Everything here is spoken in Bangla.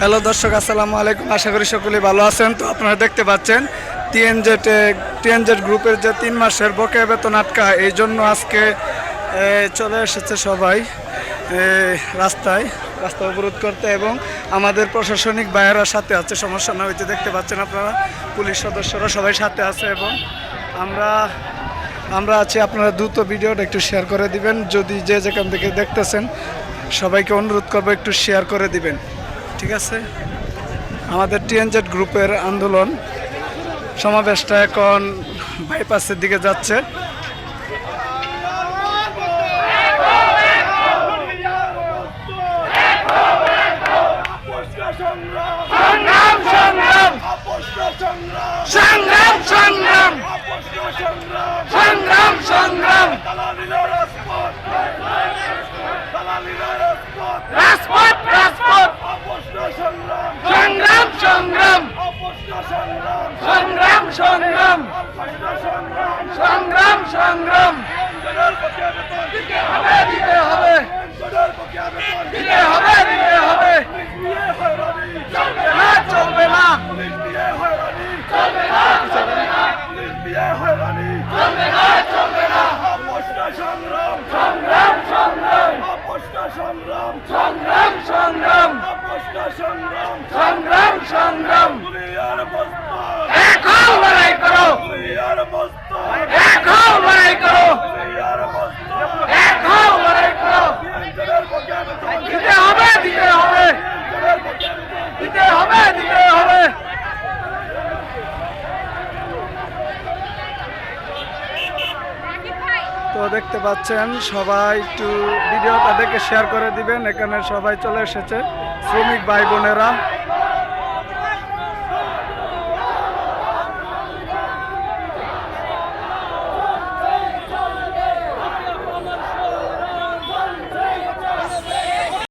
হ্যালো দর্শক, আসসালামু আলাইকুম। আশা করি সকলেই ভালো আছেন। তো আপনারা দেখতে পাচ্ছেন টিএনজেড টিএনজেড গ্রুপের যে তিন মাসের বকেয়া বেতন আটকা, এই জন্য আজকে চলে এসেছে সবাই রাস্তায়, রাস্তা অবরোধ করতে এবং আমাদের প্রশাসনিক বাইরের সাথে আছে, সমস্যা না হয়েছে দেখতে পাচ্ছেন আপনারা, পুলিশ সদস্যরা সবাই সাথে আছে এবং আমরা আমরা আছি, আপনারা দ্রুত ভিডিওটা একটু শেয়ার করে দিবেন, যদি যে যেখান থেকে দেখতেছেন, সবাইকে অনুরোধ করব একটু শেয়ার করে দিবেন। ঠিক আছে? আমাদের টিএনজেড গ্রুপের আন্দোলন সমাবেশটা এখন বাইপাসের দিকে যাচ্ছে। সংগ্রাম সংগ্রাম। সংগ্রাম সংগ্রাম। সংগ্রাম সংগ্রাম। সংগ্রাম দিতে হবে দিতে হবে। দিতে হবে দিতে হবে। চলবে না চলবে না। চলবে না চলবে না চলবে না চলবে না সংগ্রাম। সংগ্রাম সংগ্রাম। সংগ্রাম সংগ্রাম সংগ্রাম এখন লড়াই করো এখন লড়াই করো এখন লড়াই করো দিতে হবে দিতে হবে দিতে হবে দিতে হবে তো দেখতে পাচ্ছেন, সবাই একটু ভিডিও তাদেরকে শেয়ার করে দিবেন। এখানে সবাই চলে এসেছে। শ্রমিক ভাই বোনেরা।